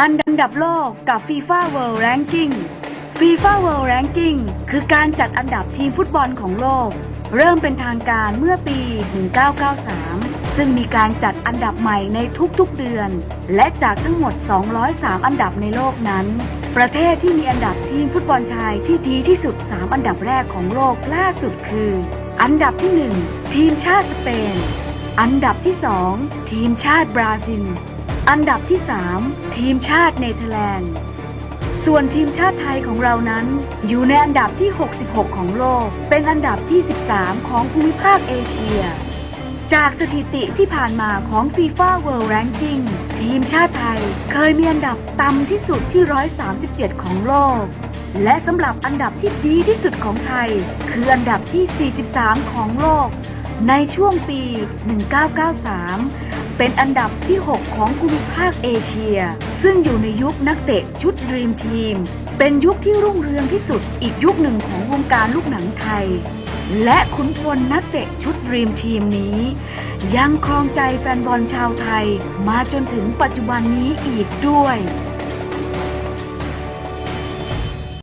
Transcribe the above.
อันดับโลกกับ FIFA World Ranking FIFA World Ranking คือการจัดอันดับทีมฟุตบอลของโลก เริ่มเป็นทางการเมื่อปี 1993 ซึ่งมีการจัดอันดับใหม่ในทุกๆเดือน และจากทั้งหมด 203 อันดับในโลกนั้น ประเทศที่มีอันดับทีมฟุตบอลชายที่ดีที่สุด 3 อันดับแรกของโลกล่าสุดคือ อันดับที่ 1 ทีมชาติสเปน อันดับที่ 2 ทีมชาติบราซิล อันดับที่ 3 ทีมชาติเนเธอร์แลนด์ ส่วนทีมชาติไทยของเรานั้น อยู่ในอันดับที่ 66 ของโลก เป็นอันดับที่ 13 ของภูมิภาคเอเชีย จากสถิติที่ผ่านมาของ FIFA World Ranking ทีมชาติไทยเคยมีอันดับต่ำที่สุดที่ 137 ของโลก และสำหรับอันดับที่ดีที่สุดของไทย คืออันดับที่ 43 ของโลก ในช่วงปี 1993 เป็นอันดับที่ 6 ของภูมิภาคเอเชีย ซึ่งอยู่ในยุคนักเตะชุดดรีมทีม เป็นยุคที่รุ่งเรืองที่สุดอีกยุคหนึ่งของวงการลูกหนังไทย และขุนพลนักเตะชุดดรีมทีมนี้ ยังครองใจแฟนบอลชาวไทยมาจนถึงปัจจุบันนี้อีกด้วย